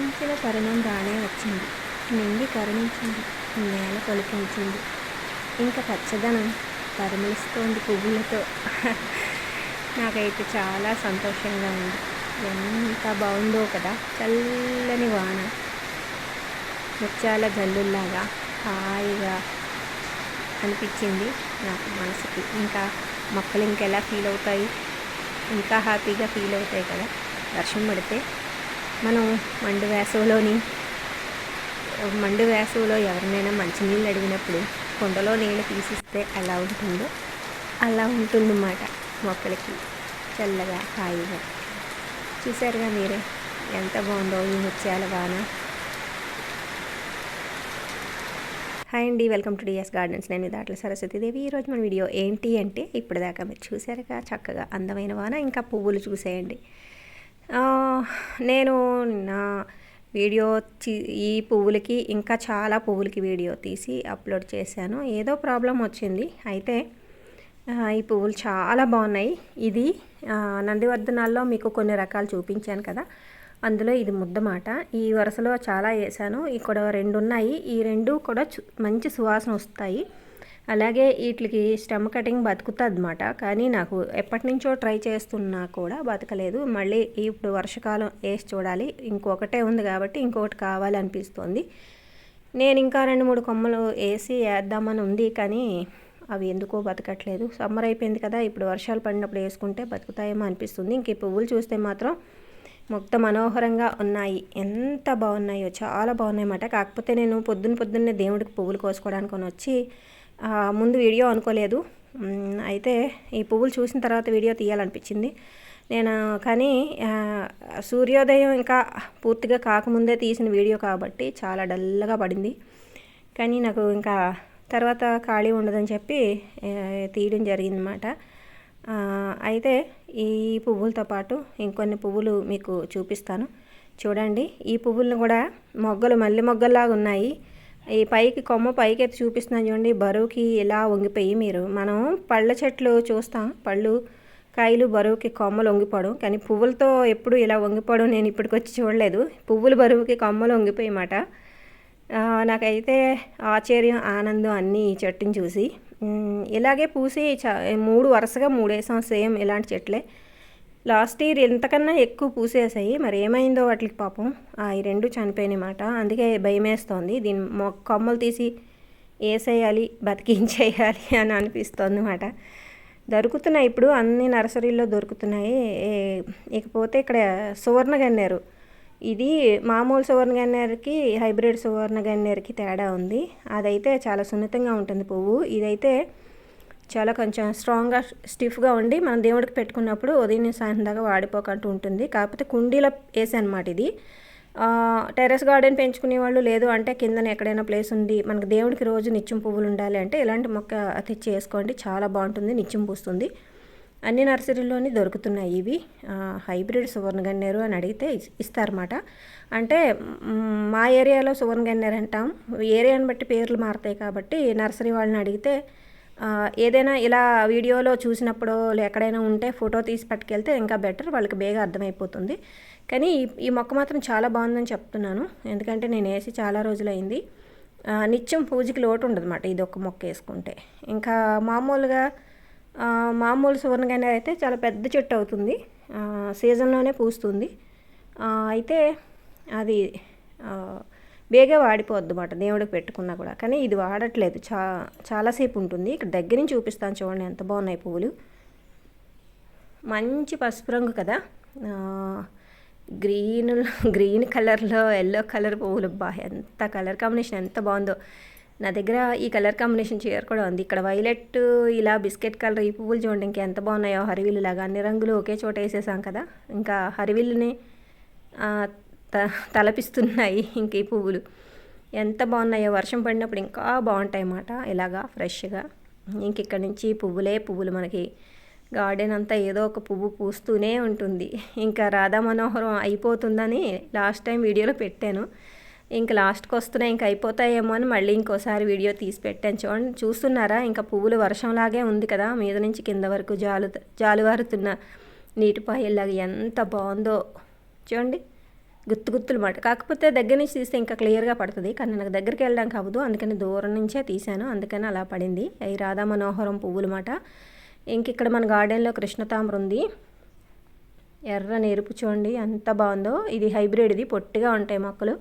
ఊహించిన తరుణం రానే వచ్చింది. నింగి కరుణించింది. నేల పలికించింది. ఇంకా పచ్చదనం పరిమళిస్తోంది పువ్వులతో. నాకైతే చాలా సంతోషంగా ఉంది. ఎంత బాగుందో కదా చల్లని వాన. ముత్యాల జల్లుల్లాగా హాయిగా అనిపించింది నాకు మనసుకి. ఇంకా మొక్కలు ఇంకెలా ఫీల్ అవుతాయి? ఇంకా హ్యాపీగా ఫీల్ అవుతాయి కదా? వర్షం పడితే మనం మండు వేసవిలోని మండు వేసవిలో ఎవరినైనా మంచినీళ్ళు అడిగినప్పుడు కుండలో నీళ్ళు తీసిస్తే ఎలా ఉంటుందో అలా ఉంటుందన్నమాట మొక్కలకి చల్లగా హాయిగా. చూసారుగా మీరే ఎంత బాగుందో ఈ ముత్యాల వాన. హాయ్ అండి వెల్కమ్ టు డిఎస్ గార్డెన్స్. నేను దాట్ల సరస్వతీదేవి. ఈరోజు మన వీడియో ఏంటి అంటే ఇప్పటిదాకా మీరు చూసారుగా చక్కగా అందమైన వాన ఇంకా పువ్వులు చూసేయండి. నేను నా వీడియో చి- ఈ పువ్వులకి ఇంకా చాలా పువ్వులకి వీడియో తీసి అప్లోడ్ చేశాను. ఏదో ప్రాబ్లం వచ్చింది. అయితే ఈ పువ్వులు చాలా బాగున్నాయి. ఇది నందివర్ధనాల్లో మీకు కొన్ని రకాలు చూపించాను కదా. అందులో ఇది ముద్దమాట. ఈ వరుసలో చాలా వేసాను. ఇక్కడ రెండు ఉన్నాయి. ఈ రెండు కూడా చు- మంచి సువాసన వస్తాయి. అలాగే వీటికి స్టెమ్ కటింగ్ బతుకుతుంది అనమాట కానీ నాకు ఎప్పటి నుంచో ట్రై చేస్తున్నా కూడా బతకలేదు. మళ్ళీ ఇప్పుడు వర్షకాలం వేసి చూడాలి. ఇంకొకటే ఉంది కాబట్టి ఇంకొకటి కావాలనిపిస్తుంది. నేను ఇంకా రెండు మూడు కొమ్మలు వేసి వేద్దామని ఉంది కానీ అవి ఎందుకో బతకట్లేదు. సమ్మర్ అయిపోయింది కదా ఇప్పుడు వర్షాలు పడినప్పుడు వేసుకుంటే బతుకుతాయేమో అనిపిస్తుంది. ఇంక ఈ పువ్వులు చూస్తే మాత్రం మొత్తం మనోహరంగా ఉన్నాయి. ఎంత బాగున్నాయో చాలా బాగున్నాయి అన్నమాట కాకపోతే నేను పొద్దున్న పొద్దున్నే దేవుడికి పువ్వులు కోసుకోవడానికి వచ్చి ముందు వీడియో అనుకోలేదు. అయితే ఈ పువ్వులు చూసిన తర్వాత వీడియో తీయాలనిపించింది. నేను కానీ సూర్యోదయం ఇంకా పూర్తిగా కాకముందే తీసిన వీడియో కాబట్టి చాలా డల్గా పడింది. కానీ నాకు ఇంకా తర్వాత ఖాళీ ఉండదని చెప్పి తీయడం జరిగిందన్నమాట. అయితే ఈ పువ్వులతో పాటు ఇంకొన్ని పువ్వులు మీకు చూపిస్తాను. చూడండి ఈ పువ్వులను కూడా మొగ్గలు మల్లె మొగ్గల్లాగా ఉన్నాయి. ఈ పైకి కొమ్మ పైకి అయితే చూపిస్తున్నాను చూడండి బరువుకి ఇలా వంగిపోయి మీరు. మనం పళ్ళ చెట్లు చూస్తాం పళ్ళు కాయలు బరువుకి కొమ్మలు వంగిపోవడం. కానీ పువ్వులతో ఎప్పుడు ఇలా వంగిపోవడం నేను ఇప్పటికొచ్చి చూడలేదు. పువ్వులు బరువుకి కొమ్మలు వంగిపోయమాట. మాట నాకైతే ఆశ్చర్యం ఆనందం అన్నీ ఈ చెట్టుని చూసి. ఇలాగే పూసి చ మూడు వరుసగా మూడేసాం సేమ్ ఇలాంటి చెట్లే. లాస్ట్ ఇయర్ ఎంతకన్నా ఎక్కువ పూసేసాయి మరి ఏమైందో వాటికి పాపం. ఆ, ఈ రెండు చనిపోయినమాట అందుకే భయమేస్తోంది. దీని మొ కొమ్మలు తీసి వేసేయాలి బతికించేయాలి అని అనిపిస్తుంది మాట దొరుకుతున్నాయి ఇప్పుడు. అన్ని నర్సరీల్లో దొరుకుతున్నాయి. ఇకపోతే ఇక్కడ సువర్ణ గన్నేరు ఇది మామూలు సువర్ణ గన్నేరుకి హైబ్రిడ్ సువర్ణ గన్నేరుకి తేడా ఉంది. అదైతే చాలా సున్నితంగా ఉంటుంది పువ్వు. ఇదైతే చాలా కొంచెం స్ట్రాంగ్గా స్టిఫ్గా ఉండి మనం దేవుడికి పెట్టుకున్నప్పుడు ఉదయం సాయంత్రం దాకా వాడిపోకుండా ఉంటుంది. కాకపోతే కుండీలో వేసానమాట అనమాట ఇది. టెర్రస్ గార్డెన్ పెంచుకునే వాళ్ళు లేదు అంటే కిందన ఎక్కడైనా ప్లేస్ ఉంది మనకు దేవుడికి రోజు నిత్యం పువ్వులు ఉండాలి అంటే ఇలాంటి మొక్క తెచ్చి వేసుకోండి చాలా బాగుంటుంది నిత్యం పూస్తుంది. అన్ని నర్సరీల్లోనే దొరుకుతున్నాయి ఇవి. హైబ్రిడ్ సువర్ణ గన్నేరు అని అడిగితే ఇస్తారన్నమాట. అంటే మా ఏరియాలో సువర్ణ గన్నేరు అంటాం ఏరియాని బట్టి పేర్లు మారుతాయి కాబట్టి నర్సరీ వాళ్ళని అడిగితే ఏదైనా ఇలా వీడియోలో చూసినప్పుడు ఎక్కడైనా ఉంటే ఫోటో తీసి పట్టుకెళ్తే ఇంకా బెటర్ వాళ్ళకి బేగా అర్థమైపోతుంది. కానీ ఈ ఈ మొక్క మాత్రం చాలా బాగుందని చెప్తున్నాను. ఎందుకంటే నేను వేసి చాలా రోజులైంది. నిత్యం పూజకి లోటు ఉండదన్నమాట ఇది ఒక మొక్క వేసుకుంటే. ఇంకా మామూలుగా మామూలు సువర్ణగన్నే అయితే చాలా పెద్ద చెట్టు అవుతుంది. సీజన్లోనే పూస్తుంది. అయితే అది బేగా వాడిపోద్ది దేవుడికి పెట్టుకున్నా కూడా. కానీ ఇది వాడట్లేదు. చా చాలాసేపు ఉంటుంది. ఇక్కడ దగ్గర నుంచి చూపిస్తాను చూడండి. ఎంత బాగున్నాయి పువ్వులు. మంచి పసుపు రంగు కదా. గ్రీన్ గ్రీన్ కలర్లో ఎల్లో కలర్ పువ్వులు. బా ఎంత కలర్ కాంబినేషన్ ఎంత బాగుందో. నా దగ్గర ఈ కలర్ కాంబినేషన్ చీర కూడా ఉంది. ఇక్కడ వైలెట్ ఇలా బిస్కెట్ కలర్ ఈ పువ్వులు చూడండి. ఇంకా ఎంత బాగున్నాయో. హరివిల్లు లాగా అన్ని రంగులు ఒకే చోట వేసేసాం కదా. ఇంకా హరివిల్లుని త తలపిస్తున్నాయి ఇంక ఈ పువ్వులు. ఎంత బాగున్నాయో వర్షం పడినప్పుడు ఇంకా బాగుంటాయి అన్నమాట ఇలాగా ఫ్రెష్గా. ఇంక ఇక్కడ నుంచి పువ్వులే పువ్వులు మనకి. గార్డెన్ అంతా ఏదో ఒక పువ్వు పూస్తూనే ఉంటుంది. ఇంకా రాధా మనోహరం అయిపోతుందని లాస్ట్ టైం వీడియోలో పెట్టాను. ఇంక లాస్ట్కి వస్తున్నాయి ఇంక అయిపోతాయేమో అని మళ్ళీ ఇంకోసారి వీడియో తీసి పెట్టాను. చూడండి చూస్తున్నారా? ఇంకా పువ్వులు వర్షంలాగే ఉంది కదా మీద నుంచి కింద వరకు జాలు జాలువారుతున్న నీటిపాయల్లాగా ఎంత బాగుందో. చూడండి. గుత్తు గుత్తులు మాట కాకపోతే దగ్గర నుంచి తీస్తే ఇంకా క్లియర్గా పడుతుంది. కానీ నాకు దగ్గరికి వెళ్ళడానికి అవ్వదు అందుకని దూరం నుంచే తీశాను. అందుకని అలా పడింది. అవి రాధా మనోహరం పువ్వులు మాట ఇంక ఇక్కడ మన గార్డెన్లో కృష్ణతామర ఉంది. ఎర్ర నేర్పు చూడండి. ఎంత బాగుందో. ఇది హైబ్రిడ్. ఇది పొట్టిగా ఉంటాయి మొక్కలు.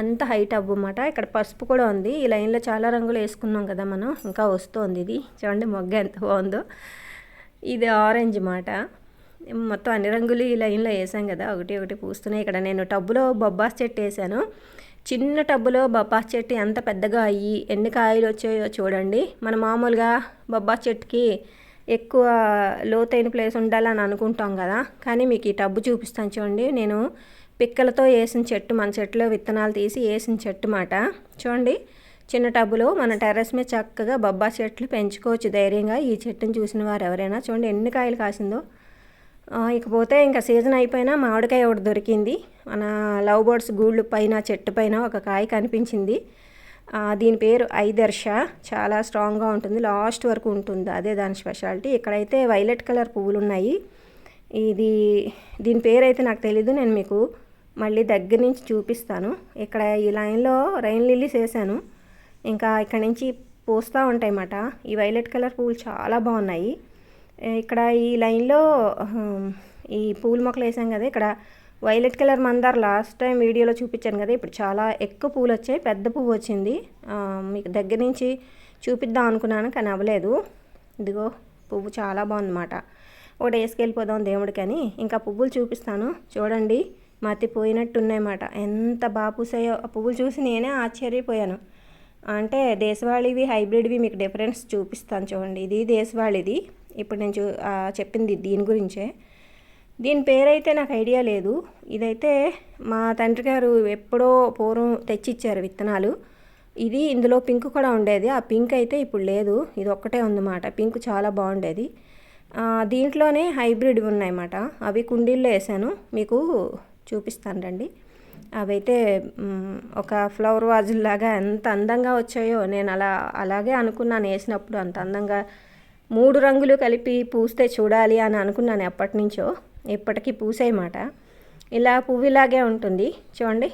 అంత హైట్ అవ్వమాట. ఇక్కడ పసుపు కూడా ఉంది. ఈ లైన్లో చాలా రంగులు వేసుకున్నాం కదా మనం. ఇంకా వస్తుంది ఇది. చూడండి మొగ్గ ఎంత బాగుందో. ఇది ఆరెంజ్ మాట. మొత్తం అన్ని రంగులు ఈ లైన్లో వేసాం కదా ఒకటి ఒకటి పూస్తున్నాయి. ఇక్కడ నేను టబ్బులో బొబ్బాస్ చెట్టు వేసాను. చిన్న టబ్బులో బొబ్బాస్ చెట్టు ఎంత పెద్దగా అయ్యి ఎన్ని కాయలు వచ్చాయో చూడండి. మన మామూలుగా బొబ్బాస్ చెట్టుకి ఎక్కువ లోతైన ప్లేస్ ఉండాలని అనుకుంటాం కదా కానీ మీకు ఈ టబ్బు చూపిస్తాను చూడండి. నేను పిక్కలతో వేసిన చెట్టు మన చెట్టులో విత్తనాలు తీసి వేసిన చెట్టు మాట. చూడండి చిన్న టబ్బులో మన టెర్రస్ మీద చక్కగా బొబ్బా చెట్లు పెంచుకోవచ్చు ధైర్యంగా. ఈ చెట్టుని చూసిన వారు ఎవరైనా చూడండి ఎన్ని కాయలు కాసిందో. ఇకపోతే ఇంకా సీజన్ అయిపోయినా మామిడికాయ ఒకటి దొరికింది. మన లవ్ బర్డ్స్ గూళ్ళు పైన చెట్టు పైన ఒక కాయ కనిపించింది. దీని పేరు ఐదర్ష. చాలా స్ట్రాంగ్గా ఉంటుంది. లాస్ట్ వరకు ఉంటుంది. అదే దాని స్పెషాలిటీ. ఇక్కడైతే వైలెట్ కలర్ పువ్వులు ఉన్నాయి ఇది దీని పేరు అయితే నాకు తెలీదు నేను మీకు మళ్ళీ దగ్గర నుంచి చూపిస్తాను. ఇక్కడ ఈ లైన్లో రైన్ లిల్లీస్ వేసాను ఇంకా ఇక్కడ నుంచి పూస్తూ ఉంటాయి అన్నమాట ఈ వైలెట్ కలర్ పువ్వులు చాలా బాగున్నాయి. ఇక్కడ ఈ లైన్లో ఈ పూల మొక్కలు వేసాం కదా ఇక్కడ వైలెట్ కలర్ మందార్ లాస్ట్ టైం వీడియోలో చూపించాను కదా ఇప్పుడు చాలా ఎక్కువ పూలు వచ్చాయి పెద్ద పువ్వు వచ్చింది. మీకు దగ్గర నుంచి చూపిద్దాం అనుకున్నాను కానీ అవ్వలేదు. ఇదిగో పువ్వు చాలా బాగుందన్నమాట. ఒకటి వేసుకెళ్ళిపోదాం దేవుడికి అని ఇంకా పువ్వులు చూపిస్తాను. చూడండి మతిపోయినట్టున్నాయన్నమాట. ఎంత బాగా పూసాయో. ఆ పువ్వులు చూసి నేనే ఆశ్చర్యపోయాను. అంటే దేశవాళివి హైబ్రిడ్వి మీకు డిఫరెన్స్ చూపిస్తాను చూడండి. ఇది దేశవాళిది. ఇప్పుడు నేను చూ చెప్పింది దీని గురించే. దీని పేరైతే నాకు ఐడియా లేదు. ఇదైతే మా తండ్రి గారు ఎప్పుడో పూర్వం తెచ్చిచ్చారు విత్తనాలు. ఇది ఇందులో పింక్ కూడా ఉండేది. ఆ పింక్ అయితే ఇప్పుడు లేదు. ఇది ఒక్కటే ఉందన్నమాట. పింక్ చాలా బాగుండేది. దీంట్లోనే హైబ్రిడ్ ఉన్నాయన్నమాట. అవి కుండీల్లో వేసాను. మీకు చూపిస్తాను రండి. అవైతే ఒక ఫ్లవర్ వాజుల్లాగా ఎంత అందంగా వచ్చాయో నేను అలా అలాగే అనుకున్నాను వేసినప్పుడు అంత అందంగా మూడు రంగులు కలిపి పూస్తే చూడాలి అని అనుకున్నాను ఎప్పటి నుంచో ఇప్పటికీ పూసేయమాట. ఇలా పువ్వులాగే ఉంటుంది. చూడండి.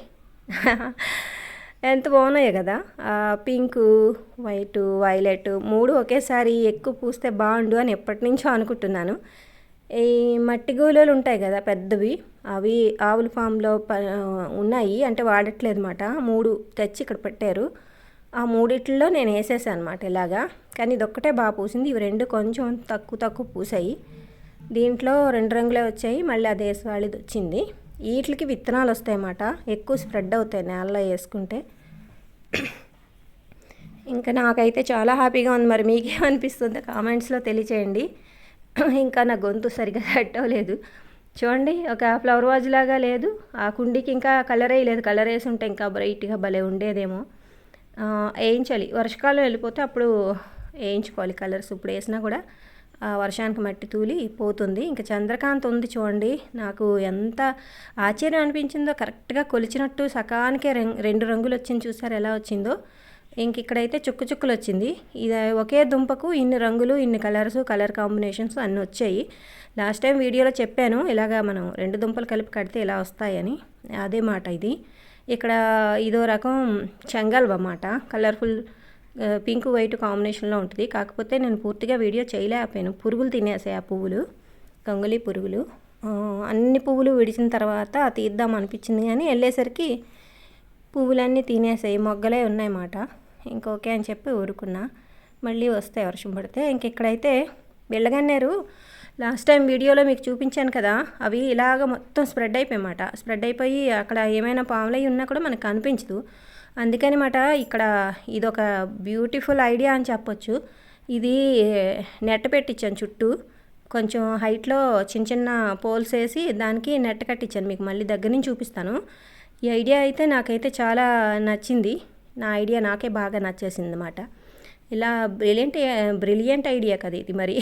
ఎంత బాగున్నాయి కదా. పింకు వైటు వైలెట్ మూడు ఒకేసారి ఎక్కువ పూస్తే బాగుండు అని ఎప్పటి నుంచో అనుకుంటున్నాను. ఈ మట్టి గోళలు ఉంటాయి కదా పెద్దవి. అవి ఆవుల ఫామ్లో ఉన్నాయి. అంటే వాడట్లేదు అనమాట మూడు తెచ్చి ఇక్కడ పెట్టారు. ఆ మూడిట్లో నేను వేసేసాను అనమాట ఇలాగా. కానీ ఇది ఒక్కటే బాగా పూసింది. ఇవి రెండు కొంచెం తక్కువ తక్కువ పూసాయి. దీంట్లో రెండు రంగులే వచ్చాయి. మళ్ళీ అదే వాళ్ళది వచ్చింది. వీటికి విత్తనాలు వస్తాయన్నమాట. ఎక్కువ స్ప్రెడ్ అవుతాయి నేలలో వేసుకుంటే. ఇంకా నాకైతే చాలా హ్యాపీగా ఉంది. మరి మీకేమనిపిస్తుందో కామెంట్స్లో తెలియచేయండి. ఇంకా నా గొంతు సరిగా సెట్ చూడండి ఒక ఫ్లవర్ వాజ్ లాగా లేదు. ఆ కుండీకి ఇంకా కలర్ వేయలేదు కలర్ వేసి ఉంటే ఇంకా బ్రైట్గా భలే ఉండేదేమో. వేయించాలి. వర్షకాలం వెళ్ళిపోతే అప్పుడు వేయించుకోవాలి కలర్స్. ఇప్పుడు వేసినా కూడా వర్షానికి మట్టి తూలి పోతుంది. ఇంకా చంద్రకాంత్ ఉంది చూడండి. నాకు ఎంత ఆశ్చర్యం అనిపించిందో కరెక్ట్గా కొలిచినట్టు సకానికే రెండు రంగులు వచ్చింది చూసారు ఎలా వచ్చిందో. ఇంక ఇక్కడైతే చుక్కు చుక్కులు వచ్చింది. ఇది ఒకే దుంపకు ఇన్ని రంగులు ఇన్ని కలర్స్ కలర్ కాంబినేషన్స్ అన్నీ వచ్చాయి. లాస్ట్ టైం వీడియోలో చెప్పాను ఇలాగా మనం రెండు దుంపలు కలిపి కడితే ఇలా వస్తాయని. అదే మాట ఇది. ఇక్కడ ఇదో రకం చెంగల్వ్ అన్నమాట. కలర్ఫుల్ పింక్ వైట్ కాంబినేషన్లో ఉంటుంది. కాకపోతే నేను పూర్తిగా వీడియో చేయలేకపోయాను. పురుగులు తినేసాయి ఆ పువ్వులు గంగులీ పురుగులు. అన్ని పువ్వులు విడిచిన తర్వాత తీద్దాం అనిపించింది కానీ వెళ్ళేసరికి పువ్వులన్నీ తినేసాయి. మొగ్గలే ఉన్నాయన్నమాట ఇంకొకే అని చెప్పి ఊరుకున్నా. మళ్ళీ వస్తాయి వర్షం పడితే. ఇంక ఇక్కడైతే వెళ్ళగన్నారు. లాస్ట్ టైం వీడియోలో మీకు చూపించాను కదా అవి ఇలాగ మొత్తం స్ప్రెడ్ అయిపోయమాట స్ప్రెడ్ అయిపోయి అక్కడ ఏమైనా పాములై ఉన్నా కూడా మనకు కనిపించదు. అందుకని మాట ఇక్కడ ఇదొక బ్యూటిఫుల్ ఐడియా అని చెప్పొచ్చు. ఇది నెట్ పెట్టించాను చుట్టూ. కొంచెం హైట్లో చిన్న చిన్న పోల్స్ వేసి దానికి నెట్ కట్టించాను. మీకు మళ్ళీ దగ్గర నుంచి చూపిస్తాను. ఈ ఐడియా అయితే నాకైతే చాలా నచ్చింది. నా ఐడియా నాకే బాగా నచ్చేసింది అనమాట ఇలా బ్రిలియంట్ బ్రిలియంట్ ఐడియా కదా ఇది మరి.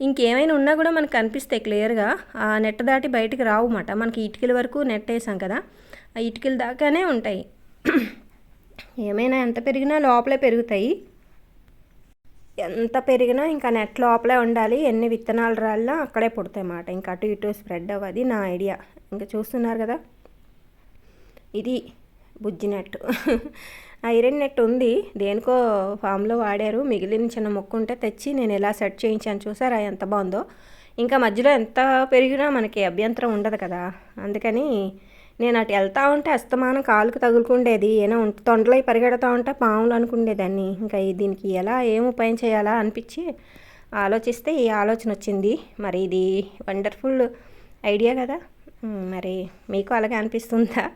ఇంకేమైనా ఉన్నా కూడా మనకు కనిపిస్తాయి క్లియర్గా. ఆ నెట్ దాటి బయటికి రావు మాట మనకి ఇటుకల వరకు నెట్ వేసాం కదా. ఆ ఇటుకల దాకానే ఉంటాయి. ఏమైనా ఎంత పెరిగినా లోపలే పెరుగుతాయి. ఎంత పెరిగినా ఇంకా నెట్ లోపలే ఉండాలి. ఎన్ని విత్తనాలు రాళ్ళ అక్కడే పుడతాయి మాట ఇంకా అటు ఇటు స్ప్రెడ్ అవ్వది. నా ఐడియా. ఇంకా చూస్తున్నారు కదా. ఇది బుజ్జి నెట్ ఐరన్ నెట్ ఉంది. దేనికో ఫామ్లో వాడారు. మిగిలిన చిన్న మొక్క ఉంటే తెచ్చి నేను ఎలా సెట్ చేయించాను చూసారా? ఎంత బాగుందో. ఇంకా మధ్యలో ఎంత పెరిగినా మనకి అభ్యంతరం ఉండదు కదా. అందుకని నేను అటు వెళ్తూ ఉంటే అస్తమానం కాలుకు తగులుకుండేది. ఏమో తొండలై పరిగెడతా ఉంటే పాములు అనుకుండేదాన్ని. ఇంకా దీనికి ఎలా ఏం ఉపాయం చేయాలా అనిపించి ఆలోచిస్తే ఈ ఆలోచన వచ్చింది. మరి ఇది వండర్ఫుల్ ఐడియా కదా. మరి మీకు అలాగే అనిపిస్తుందా?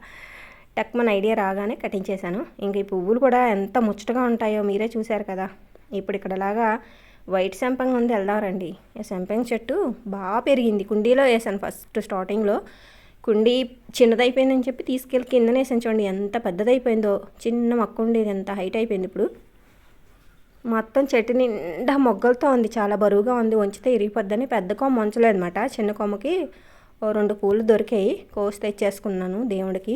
టక్మన్ ఐడియా రాగానే కట్టించేశాను ఇంక ఈ పువ్వులు కూడా ఎంత ముచ్చటగా ఉంటాయో మీరే చూశారు కదా. ఇప్పుడు ఇక్కడలాగా వైట్ సెంపంగ్ ఉంది వెళ్దామండి ఈ సెంపంగ్ చెట్టు బాగా పెరిగింది. కుండీలో వేసాను ఫస్ట్ స్టార్టింగ్లో. కుండీ చిన్నదైపోయిందని చెప్పి తీసుకెళ్ళి కిందనే వేసాను చూడండి ఎంత పెద్దదైపోయిందో. చిన్న మొక్క ఉండేది ఎంత హైట్ అయిపోయింది ఇప్పుడు. మొత్తం చెట్టు నిండా మొగ్గలతో ఉంది చాలా బరువుగా ఉంది. వంచితే ఇరిగిపోద్దని పెద్ద కొమ్మ అనమాట చిన్న కొమ్మకి ఓ రెండు పూలు దొరికాయి. కోసి తెచ్చేసుకున్నాను దేవుడికి.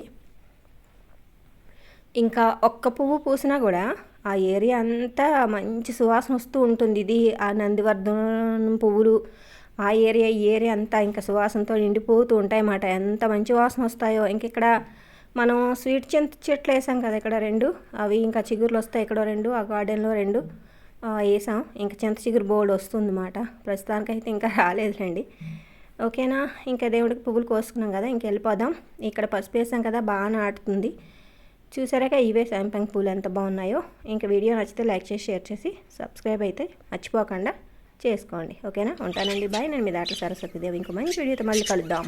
ఇంకా ఒక్క పువ్వు పూసినా కూడా ఆ ఏరియా అంతా మంచి సువాసన వస్తూ ఉంటుంది. ఇది ఆ నందివర్ధనం పువ్వులు ఆ ఏరియా ఈ ఏరియా అంతా ఇంకా సువాసనతో నిండిపోతూ ఉంటాయన్నమాట. ఎంత మంచి వాసన వస్తాయో. ఇంక ఇక్కడ మనం స్వీట్ చింత చెట్లు వేసాం కదా ఇక్కడ రెండు. అవి ఇంకా చిగురులు వస్తాయి ఇక్కడ రెండు. ఆ గార్డెన్లో రెండు. వేసాం. ఇంకా చింత చిగురు బోర్డు వస్తుంది అన్నమాట ప్రస్తుతానికైతే ఇంకా రాలేదులేండి. ఓకేనా? ఇంకా దేవుడికి పువ్వులు కోసుకున్నాం కదా ఇంక వెళ్ళిపోదాం ఇక్కడ పసుపు వేసాం కదా బాగా నాటుతుంది. చూసారాక ఇవే శాంపంగ్ పూలు ఎంత బాగున్నాయో. ఇంకా వీడియో నచ్చితే లైక్ చేసి షేర్ చేసి సబ్స్క్రైబ్ అయితే మర్చిపోకుండా చేసుకోండి. ఓకేనా? ఉంటానండి. బాయ్. నేను మీ దాంట్లో సరస్వతి దేవి ఇంకో మంచి వీడియోతో మళ్ళీ కలుద్దాం.